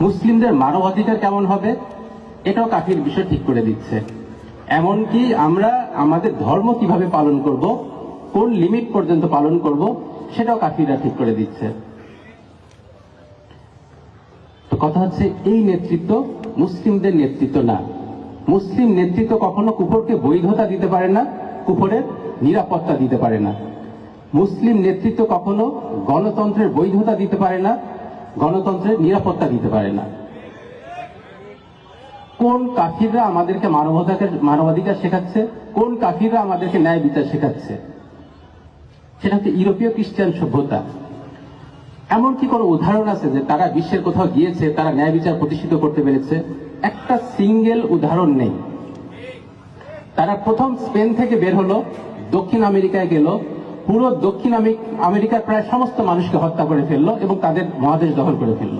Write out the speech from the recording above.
মুসলিমদের মানবাধিকার কেমন হবে, এটাও কাফির বিষয় ঠিক করে দিচ্ছে। এমনকি আমরা আমাদের ধর্ম কীভাবে পালন করব, কোন লিমিট পর্যন্ত পালন করব, সেটাও কাফিররা ঠিক করে দিচ্ছে। তো কথা হচ্ছে, এই নেতৃত্ব মুসলিমদের নেতৃত্ব না। মুসলিম নেতৃত্ব কখনো কুফরকে বৈধতা দিতে পারে না, কুফরের নিরাপত্তা দিতে পারে না। মুসলিম নেতৃত্ব কখনো গণতন্ত্রের বৈধতা দিতে পারে না গণতন্ত্রের নিরাপত্তা দিতে পারে না। কোন কাফিররা আমাদেরকে মানবাধিকার মানবাধিকার শেখাচ্ছে? কোন কাফিররা আমাদেরকে ন্যায় বিচার শেখাচ্ছে? সেটা হচ্ছে ইউরোপীয় খ্রিস্টান সভ্যতা। এমন কি কোনো উদাহরণ আছে যে তারা বিশ্বের কোথাও গিয়েছে, তারা ন্যায় বিচার প্রতিষ্ঠিত করতে পেরেছে? একটা সিঙ্গেল উদাহরণ নেই। তারা প্রথম স্পেন থেকে বের হলো, দক্ষিণ আমেরিকায় গেল পুরো দক্ষিণ আমেরিকার প্রায় সমস্ত মানুষকে হত্যা করে ফেলল এবং তাদের মহাদেশ দখল করে ফেলল।